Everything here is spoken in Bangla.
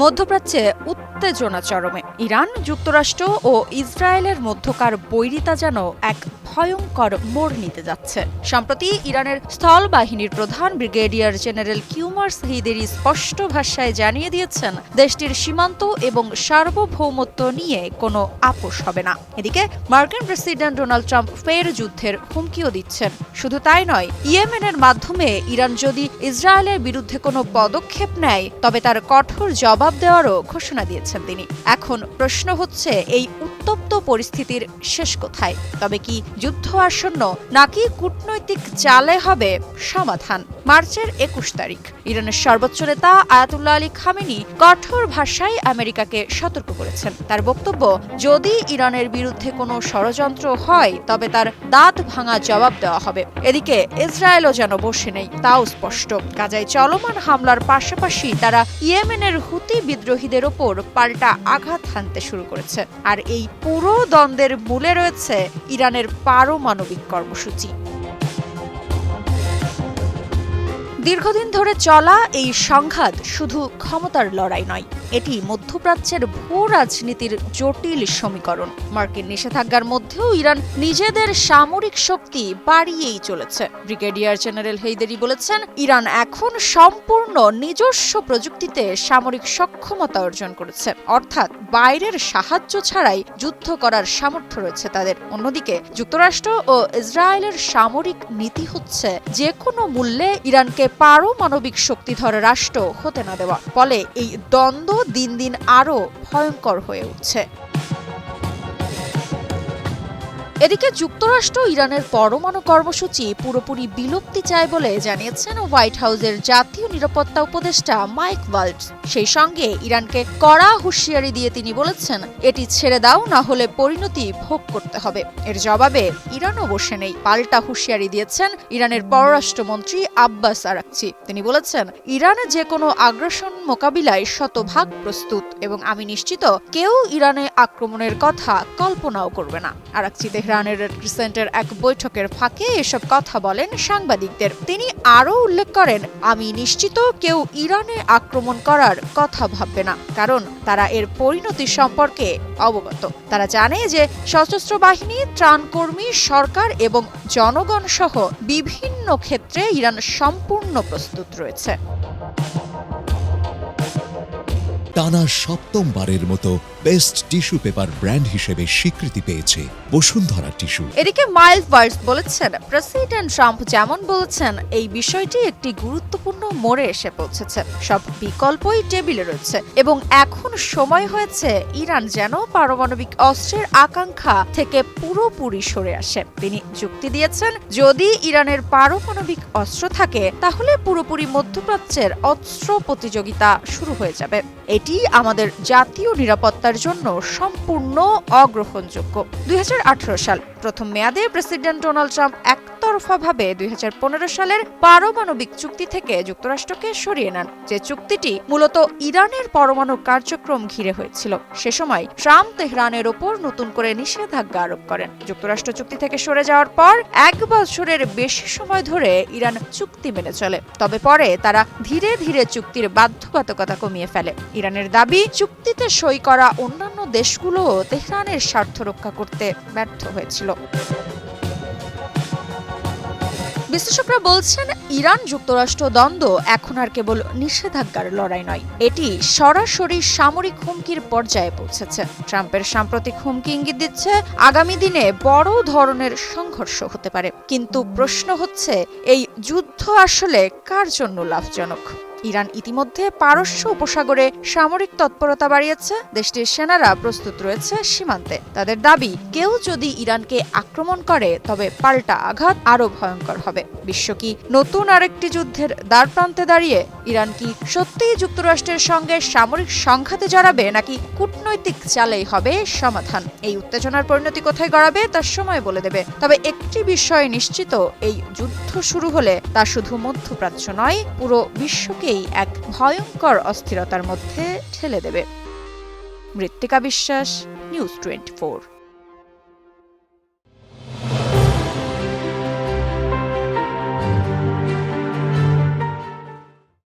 মধ্যপ্রাচ্যে উত্তেজনা চরমে। ইরান, যুক্তরাষ্ট্র ও ইসরায়েলের মধ্যকার বৈরিতা যেন এক ভয়ঙ্কর মোড় নিতে যাচ্ছে। সম্প্রতি ইরানের স্থল বাহিনীর প্রধান ব্রিগেডিয়ার জেনারেল কিউমার শহীদেরই স্পষ্ট ভাষায় জানিয়ে দিয়েছেন, দেশটির সীমান্ত এবং সার্বভৌমত্ব নিয়ে কোনো আপোষ হবে না। এদিকে, মার্কিন প্রেসিডেন্ট ডোনাল্ড ট্রাম্প ফের যুদ্ধের হুমকিও দিচ্ছেন। শুধু তাই নয়, ইয়েমেনের মাধ্যমে ইরান যদি ইসরায়েলের বিরুদ্ধে কোনো পদক্ষেপ নেয়, তবে তার কঠোর জবাব দেওয়ারও ঘোষণা দিয়েছেন তিনি। এখন প্রশ্ন হচ্ছে, এই উত্তপ্ত পরিস্থিতির শেষ কোথায়? তবে কি যুদ্ধ আসন্ন নাকি কূটনৈতিক চালে হবে সমাধান? মার্চের একুশ তারিখ। ইরানের সর্বোচ্চ নেতা আয়াতুল্লাহ আলী খামেনি কঠোর ভাষায় আমেরিকাকে সতর্ক করেছেন। তার বক্তব্য, যদি ইরানের বিরুদ্ধে কোনো ষড়যন্ত্র হয়, তবে তার দাঁত ভাঙা জবাব দেওয়া হবে। এদিকে ইসরায়েলও যেন বসে নেই, তাও স্পষ্ট। গাজায় চলমান হামলার পাশাপাশি তারা ইয়েমেনের হুতি বিদ্রোহীদের ওপর পাল্টা আঘাত হানতে শুরু করেছে। আর এই পুরো দ্বন্দ্বের মূলে রয়েছে ইরানের পারমাণবিক কর্মসূচি। দীর্ঘদিন ধরে চলা এই সংঘাত শুধু ক্ষমতার লড়াই নয়, এটি মধ্যপ্রাচ্যের ভূ রাজনীতির জটিল সমীকরণ। মার্কিন নিষেধাজ্ঞার মধ্যেও ইরান নিজেদের সামরিক শক্তি বাড়িয়েই চলেছে। ব্রিগেডিয়ার জেনারেল হেইদেরি বলেছেন, ইরান এখন সম্পূর্ণ নিজস্ব প্রযুক্তিতে সামরিক সক্ষমতা অর্জন করেছে। অর্থাৎ বাইরের সাহায্য ছাড়াই যুদ্ধ করার সামর্থ্য রয়েছে তাদের। অন্যদিকে, যুক্তরাষ্ট্র ও ইসরায়েলের সামরিক নীতি হচ্ছে যে কোনো মূল্যে ইরানকে পারমাণবিক শক্তিধর রাষ্ট্র হতে না দেওয়া ফলে এই দ্বন্দ্ব দিন দিন আরও ভয়ঙ্কর হয়ে উঠছে। এদিকে যুক্তরাষ্ট্র ইরানের পরমাণু কর্মসূচি পুরোপুরি বিলুপ্তি চায় বলে জানিয়েছেন হোয়াইট হাউসের জাতীয় নিরাপত্তা উপদেষ্টা মাইক ওয়াল্টস। সেই সঙ্গে ইরানকে কড়া হুঁশিয়ারি দিয়ে তিনি বলেছেন, এটি ছেড়ে দাও, না হলে পরিণতি ভোগ করতে হবে। এর জবাবে ইরানও বসে নেই। পাল্টা হুঁশিয়ারি দিয়েছেন ইরানের পররাষ্ট্রমন্ত্রী আব্বাস আরাকচি। তিনি বলেছেন, ইরানে যে কোনো আগ্রাসন মোকাবিলায় শতভাগ প্রস্তুত এবং আমি নিশ্চিত কেউ ইরানে আক্রমণের কথা কল্পনাও করবে না। আরাকচি তেহরানের ক্রিসেন্টের এক বৈঠকের ফাঁকে এসব কথা বলেন সাংবাদিকদের। তিনি আরও উল্লেখ করেন, আমি নিশ্চিত কেউ ইরানে আক্রমণ করার কথা ভাববে না, কারণ তারা এর পরিণতি সম্পর্কে অবগত। তারা জানে যে সশস্ত্র বাহিনী, ত্রাণকর্মী, সরকার এবং জনগণ সহ বিভিন্ন ক্ষেত্রে ইরান সম্পূর্ণ প্রস্তুত রয়েছে। টানা সপ্তমবারের মতো বেস্ট টিস্যু পেপার ব্র্যান্ড হিসেবে স্বীকৃতি পেয়েছে বসুন্ধরা টিস্যু। এদিকে মাইলস বার্স বলেছেন প্রেসিডেন্ট ট্রাম্প যেমন বলেছেন, এই বিষয়টি একটি গুরুত্বপূর্ণ মোড়ে এসে পৌঁছেছে। সব বিকল্পই টেবিলে রয়েছে এবং এখন সময় হয়েছে ইরান যেন পারমাণবিক অস্ত্রের আকাঙ্ক্ষা থেকে পুরোপুরি সরে আসে। তিনি যুক্তি দিয়েছেন, যদি ইরানের পারমাণবিক অস্ত্র থাকে, তাহলে পুরোপুরি মধ্যপ্রাচ্যের অস্ত্র প্রতিযোগিতা শুরু হয়ে যাবে। এটি আমাদের জাতীয় নিরাপত্তার জন্য সম্পূর্ণ অগ্রহণযোগ্য। দুই হাজার আঠারো সাল প্রথম মেয়াদে প্রেসিডেন্ট ডোনাল্ড ট্রাম্প একতরফাভাবে দুই সালের পারমাণবিক চুক্তি থেকে যুক্তরাষ্ট্রকে সরিয়ে নেন, যে চুক্তিটি মূলত ইরানের পরমাণু কার্যক্রম ঘিরে হয়েছিল। সে সময় ট্রাম্প তেহরানের ওপর নতুন করে নিষেধাজ্ঞা আরোপ করেন। যুক্তরাষ্ট্র চুক্তি থেকে সরে যাওয়ার পর এক বছরের বেশি সময় ধরে ইরান চুক্তি মেনে চলে। তবে পরে তারা ধীরে ধীরে চুক্তির বাধ্যবাধকতা কমিয়ে ফেলে। ইরানের দাবি, চুক্তিতে সই করা অন্যান্য দেশগুলোও তেহরানের স্বার্থ রক্ষা করতে ব্যর্থ হয়েছিল। বিশ্লেষকরা বলছেন, ইরান যুক্তরাষ্ট্র দ্বন্দ্ব এখন আর কেবল নিষেধাজ্ঞার লড়াই নয়। এটি সরাসরি সামরিক হুমকির পর্যায়ে পৌঁছেছে। ট্রাম্পের সাম্প্রতিক হুমকি ইঙ্গিত দিচ্ছে, আগামী দিনে বড় ধরনের সংঘর্ষ হতে পারে। কিন্তু প্রশ্ন হচ্ছে, এই যুদ্ধ আসলে কার জন্য লাভজনক? ইরান ইতিমধ্যে পারস্য উপসাগরে সামরিক তৎপরতা বাড়িয়েছে, দেশটির সেনারা প্রস্তুত রয়েছে সীমান্তে। তাদের দাবি, কেউ যদি ইরানকে আক্রমণ করে, তবে পাল্টা আঘাত আরও ভয়ঙ্কর হবে। বিশ্ব কি নতুন আরেকটি যুদ্ধের দ্বার প্রান্তে দাঁড়িয়ে ইরান কি সত্যিই যুক্তরাষ্ট্রের সঙ্গে সামরিক সংঘাতে জড়াবে, নাকি কূটনৈতিক চালেই হবে সমাধান? এই উত্তেজনার পরিণতি কোথায় গড়াবে তার সময় বলে দেবে। তবে একটি বিষয় নিশ্চিত, এই যুদ্ধ শুরু হলে তা শুধু মধ্যপ্রাচ্য নয়, পুরো বিশ্বকেই এক ভয়ঙ্কর অস্থিরতার মধ্যে ঠেলে দেবে। মৃত্তিকা বিশ্বাস নিউজ টোয়েন্টি